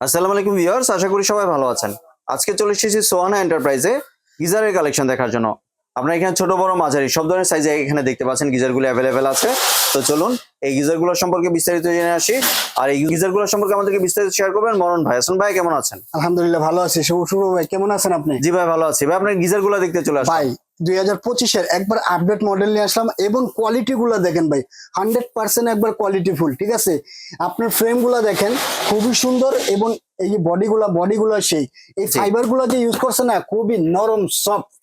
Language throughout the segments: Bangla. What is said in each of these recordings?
আসসালামু আলাইকুম ভিউয়ার্স আশা করি সবাই ভালো আছেন। আজকে চলে এসেছি সোহানা এন্টারপ্রাইজে গিজারের কালেকশন দেখার জন্য। আপনারা এখানে ছোট বড় মাঝারি সব ধরনের সাইজে এখানে দেখতে পাচ্ছেন গিজারগুলো অ্যাভেলেবেল আছে। তো চলুন এই গিজারগুলোর সম্পর্কে বিস্তারিত জেনে আসি। আর এই গিজারগুলোর সম্পর্কে আমাদেরকে বিস্তারিত শেয়ার করবেন। মরণ ভাই আসুন ভাই কেমন আছেন? আলহামদুলিল্লাহ ভালো আছি। শুভ শুভ ভাই কেমন আছেন আপনি? জি ভাই ভালো আছি। ভাই আপনার গিজারগুলো দেখতে চলে আসুন ভাই দুই হাজার পঁচিশের একবার আপডেট মডেল নিয়ে আসলাম এবং কোয়ালিটিগুলো দেখেন ভাই হান্ড্রেড পার্সেন্ট একবার কোয়ালিটি ফুল ঠিক আছে? আপনার ফ্রেমগুলো দেখেন খুবই সুন্দর এবং এই যে বডি গুলা বডি গুলো সেই। এই জি। ফাইবার যে ইউজ করছে না খুবই নরম সফট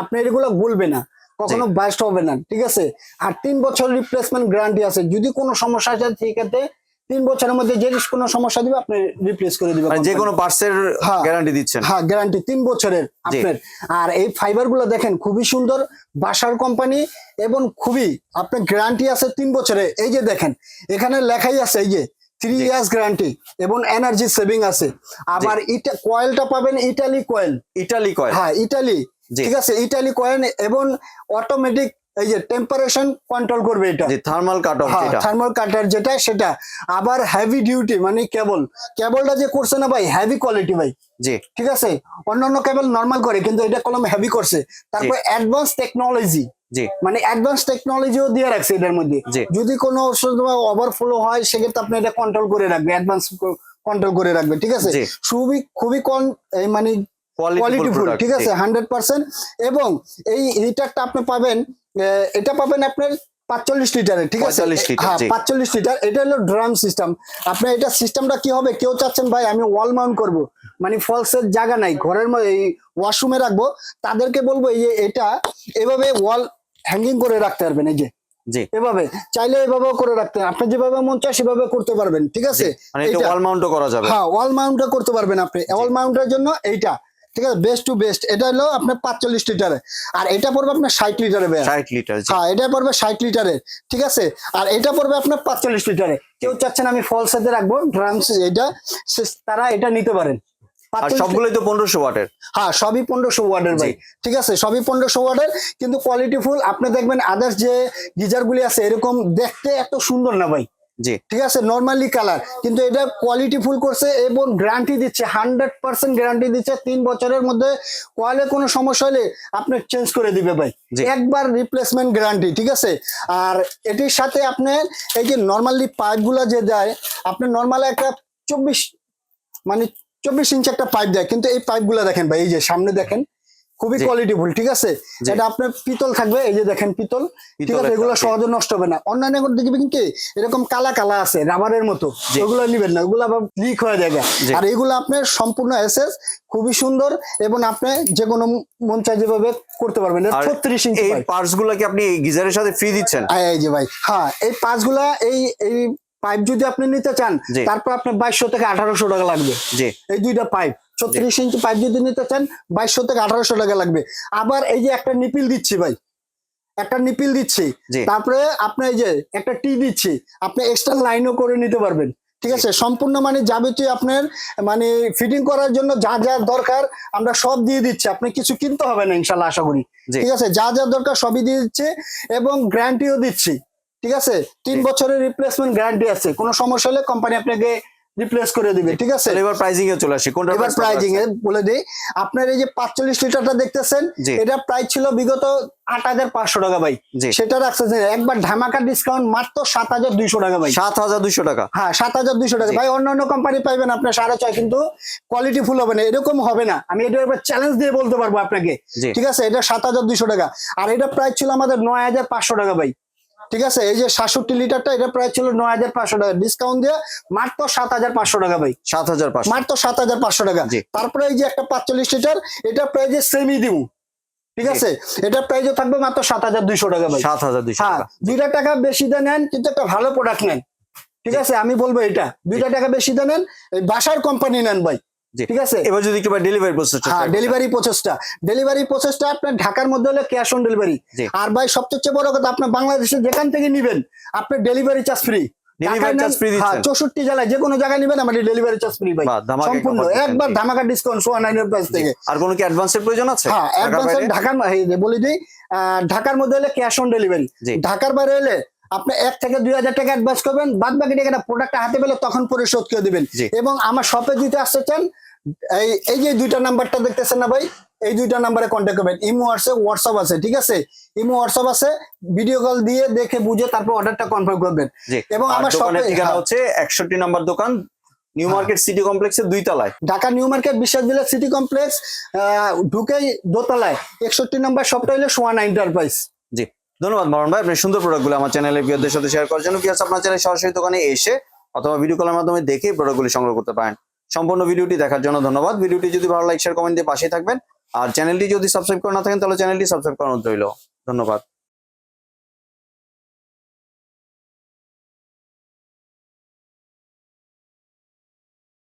আপনার এগুলো গুলবে না কখনো বাস্ট হবে না ঠিক আছে? আর তিন বছর রিপ্লেসমেন্ট গ্যারান্টি আছে যদি কোনো সমস্যা আছে ঠিক আছে তিন বছরের মধ্যে যে কোনো সমস্যা দিবে আপনি রিপ্লেস করে দিবেন মানে যে কোনো পার্টসের। গ্যারান্টি দিচ্ছেন। হ্যাঁ গ্যারান্টি তিন বছরের আপনার। আর এই ফাইবারগুলো দেখেন খুবই সুন্দর বাসার কোম্পানি এবং খুবই আপনার গ্যারান্টি আছে তিন বছরে। এই যে দেখেন এখানে লেখাই আছে এই যে থ্রি। ইয়ার্স গ্যারান্টি এবং এনার্জি সেভিং আছে। আবার ইটা কয়েলটা পাবেন ইটালি কয়েল ইটালি কয়েল হ্যাঁ ইটালি ঠিক আছে ইটালি কয়েল এবং অটোমেটিক এই যে টেম্পারেশন কন্ট্রোল করবে এটা। যে থার্মাল কাট অফ যেটা। থার্মাল কাটার যেটা সেটা। আবার হেভি ডিউটি মানে কেবল কেবলটা যে করছে না ভাই হেভি কোয়ালিটি ভাই। জি। ঠিক আছে? অন্যান্য কেবল নর্মাল করে কিন্তু এটা কলম হেভি করছে। তারপর অ্যাডভান্স টেকনোলজি জি। মানে অ্যাডভান্স টেকনোলজিও দিয়ে রাখছে এটার মধ্যে। যদি কোনো ওভারফ্লো হয় সেক্ষেত্রে আপনি এটা কন্ট্রোল করে রাখবে অ্যাডভান্স কন্ট্রোল করে রাখবে ঠিক আছে? খুবই খুবই কম মানে কোয়ালিটি কোয়ালিটি ফুল ঠিক আছে হান্ড্রেড পার্সেন্ট এবং এই হিটারটা আপনি পাবেন এটা পাবেন আপনার পাঁচচল্লিশ লিটারের ঠিক আছে? 45 হ্যাঁ পাঁচচল্লিশ লিটার এটা হলো ড্রাম সিস্টেম। আপনার এটা সিস্টেমটা কি হবে? কেউ চাচ্ছেন ভাই আমি ওয়াল মাউন্ট করব। মানে ফলসের জায়গা নাই ঘরের এই ওয়াশরুমে রাখব। তাদেরকে বলব যে এটা এভাবে ওয়াল হ্যাঙ্গিং করে রাখতে পারবেন এই যে। জি। এভাবে। চাইলে এভাবেও করে রাখতে আপনি যেভাবে মন চায় সেভাবে করতে পারবেন ঠিক আছে? মানে এটা। ওয়াল মাউন্টও করা যাবে। হ্যাঁ ওয়াল মাউন্টটা করতে পারবেন আপনি। ওয়াল মাউন্টের জন্য এইটা। ঠিক আছে বেস্ট টু বেস্ট এটা হলো আপনার পাঁচচল্লিশ লিটারে। আর এটা পড়বে আপনার ষাট লিটারে ষাট লিটার হ্যাঁ এটা পড়বে ষাট লিটারে ঠিক আছে? আর এটা পড়বে আপনার পাঁচচল্লিশ লিটারে। কেউ চাচ্ছেন আমি ফল সাথে রাখব ড্রামস এটা তারা এটা নিতে পারেন। আর সবগুলোই তো পনেরোশো ওয়াটের। হ্যাঁ সবই পনেরোশো ওয়ার্ডের ভাই ঠিক আছে? সবই পনেরোশো ওয়ার্ডের কিন্তু কোয়ালিটি ফুল আপনি দেখবেন আদার্স যে গিজার গুলি আছে এরকম দেখতে এত সুন্দর না ভাই। জি। ঠিক আছে নর্মালি কালার কিন্তু এটা কোয়ালিটি ফুল করছে এবং গ্যারান্টি দিচ্ছে হান্ড্রেড পার্সেন্ট গ্যারান্টি দিচ্ছে তিন বছরের মধ্যে কোয়ালে কোনো সমস্যা হলে আপনি চেঞ্জ করে দিবে ভাই। একবার রিপ্লেসমেন্ট গ্যারান্টি ঠিক আছে? আর এটির সাথে আপনার এই যে নর্মালি পাইপগুলা যে দেয় আপনি নর্মাল একটা চব্বিশ মানে চব্বিশ ইঞ্চি একটা পাইপ দেয় কিন্তু এই পাইপগুলা দেখেন ভাই এই যে সামনে দেখেন খুবই জি। কোয়ালিটি ফুল ঠিক আছে। এটা আপনার পিতল থাকবে এই যে দেখেন পিতল ঠিক আছে? এগুলো সহজে নষ্ট হবে না। অন্যান্য দেখবেন কি এরকম কালা কালা আছে রাবারের মতো। ওগুলো নিবেন না ওগুলো আবার লিক হয়ে যাবে। আর এগুলো আপনার সম্পূর্ণ এসএস খুবই সুন্দর এবং আপনি যে কোনো মন চাই যেভাবে করতে পারবেন। ছত্রিশ ইঞ্চি এই। পার্টসগুলো কি আপনি গিজারের সাথে ফ্রি দিচ্ছেন? আয়, এই যে ভাই। হ্যাঁ এই পাঁচগুলা এই এই পাইপ যদি আপনি নিতে চান তারপর আপনার বাইশশো থেকে আঠারোশো টাকা লাগবে। জি। এই দুইটা পাইপ ছত্রিশ ইঞ্চি পাইপ যদি নিতে চান বাইশশো থেকে আঠারোশো টাকা লাগবে। আবার এই যে একটা নিপিল দিচ্ছি ভাই একটা নিপিল দিচ্ছি। তারপরে আপনি এই যে একটা টি দিচ্ছি আপনি এক্সট্রা লাইনও করে নিতে পারবেন। ঠিক আছে? সম্পূর্ণ মানে যাবতীয় আপনার মানে ফিটিং করার জন্য যা যা দরকার আমরা সব দিয়ে দিচ্ছি। আপনি কিছু কিনতে হবে না ইনশাল্লাহ আশা করি। ঠিক আছে? যা যা দরকার সবই দিয়ে দিচ্ছে এবং গ্যারান্টিও দিচ্ছি। ঠিক আছে? তিন বছরের রিপ্লেসমেন্ট গ্যারান্টি আছে। কোনো সমস্যা হলে কোম্পানি আপনাকে রিপ্লেস করে দিবে ঠিক আছে? এবার প্রাইজিং এ চলে আসি। কোনটা এবার প্রাইজিং এ বলে দিই আপনার এই যে পাঁচচল্লিশ লিটারটা দেখতেছেন এটা প্রাইস ছিল বিগত আট হাজার পাঁচশো টাকা ভাই। সেটা রাখছে যে একবার ধামাকা ডিসকাউন্ট মাত্র সাত হাজার দুইশো টাকা ভাই। সাত হাজার দুইশো টাকা। হ্যাঁ সাত হাজার দুইশো টাকা। জি। ভাই অন্যান্য কোম্পানি পাইবেন আপনার সাড়ে ছয় কিন্তু কোয়ালিটি ফুল হবে না এরকম হবে না। আমি এটা এবার চ্যালেঞ্জ দিয়ে বলতে পারব আপনাকে। ঠিক আছে? এটা সাত হাজার দুইশো টাকা। আর এটা প্রাইস ছিল আমাদের নয় হাজার পাঁচশো টাকা ভাই। ঠিক আছে? এই যে সাতষট্টি লিটারটা এটা প্রাইস ছিল নয় হাজার পাঁচশো টাকা। ডিসকাউন্ট দিয়ে মাত্র সাত হাজার পাঁচশো টাকা ভাই। সাত হাজার পাঁচশো। মাত্র সাত হাজার পাঁচশো টাকা। তারপরে এই যে একটা পাঁচচল্লিশ লিটার এটা প্রাইজে সেমি দিব। ঠিক আছে? এটা প্রাইজও থাকবে মাত্র সাত হাজার দুইশো টাকা ভাই। সাত হাজার দুইশো হ্যাঁ দুইটা টাকা বেশি দিয়ে নেন কিন্তু একটা ভালো প্রোডাক্ট নেন। ঠিক আছে? আমি বলব এটা। দুইটা টাকা বেশি দিয়ে নেন এই বাসার কোম্পানি নেন ভাই। ঠিক আছে? এবার যদি একটু ডেলিভারি প্রসেস হ্যাঁ ডেলিভারি প্রসেসটা ডেলিভারি প্রসেসটা আপনার ঢাকার মধ্যে হলে ক্যাশ অন ডেলিভারি আর ভাই সবচেয়ে বড় কথা আপনার বাংলাদেশে যেখান থেকে নিবেন আপনার ডেলিভারি চার্জ ফ্রি চৌষট্টি জেলায় যে কোনো জায়গায় নিবেন আমাদের ডেলিভারি চার্জ ফ্রি ভাই। ধামাকা সম্পূর্ণ। offer দিচ্ছেন, একবার ধামাকা ডিসকাউন্ট সোয়া নাইনের প্রাইস থেকে। আর কোনো কি অ্যাডভান্সের প্রয়োজন আছে? হ্যাঁ ঢাকার অ্যাডভান্স ঢাকার এই যে দিই আহ, ঢাকার মধ্যে হলে ক্যাশ অন ডেলিভারি ঢাকার বাইরে হলে আপনি এক থেকে দুই হাজার টাকা অ্যাডভান্স করবেন বাদ বাকি টাকাটা প্রোডাক্টটা হাতে পেলে তখন পরিশোধ করে দিবেন। এবং আমার শপে দিতে আসতে চান এই এই যে দুইটা নাম্বারটা দেখতেছেন না ভাই এই দুইটা নাম্বারে কন্ট্যাক্ট করবেন। ইমো আছে হোয়াটসঅ্যাপ আছে ঠিক আছে? ইমো হোয়াটসঅ্যাপ আছে ভিডিও কল দিয়ে দেখে বুঝে তারপর অর্ডারটা কনফার্ম করবেন। এবং আমার শপে ঠিকানা। হচ্ছে একষট্টি নাম্বার দোকান নিউ মার্কেট সিটি কমপ্লেক্সের দুই তলায় ঢাকা নিউ মার্কেট বিশ্বাস বিশ্ববিদ্যালয় সিটি কমপ্লেক্স ঢুকেই দোতলায়। একষট্টি নম্বর শপটা হলো সোয়ানা এন্টারপ্রাইজ জি। ধন্যবাদ মরণ ভাই। আপনার সুন্দর প্রোডাক্টগুলো আমার চ্যানেলে প্রিয়দের সাথে শেয়ার করার জন্য বিয়ার্স আপনার চ্যানেল সরাসরি দোকানে এসে অথবা ভিডিও কলের মাধ্যমে দেখে প্রোডাক্টগুলি সংগ্রহ করতে পারেন। সম্পূর্ণ ভিডিওটি দেখার জন্য ধন্যবাদ। ভিডিওটি যদি ভালো লাইক শেয়ার কমেন্ট দিয়ে পাশে থাকবেন। আর চ্যানেলটি যদি সাবস্ক্রাইব করে না থাকেন, তাহলে চ্যানেলটি সাবস্ক্রাইব করানো রইল। ধন্যবাদ।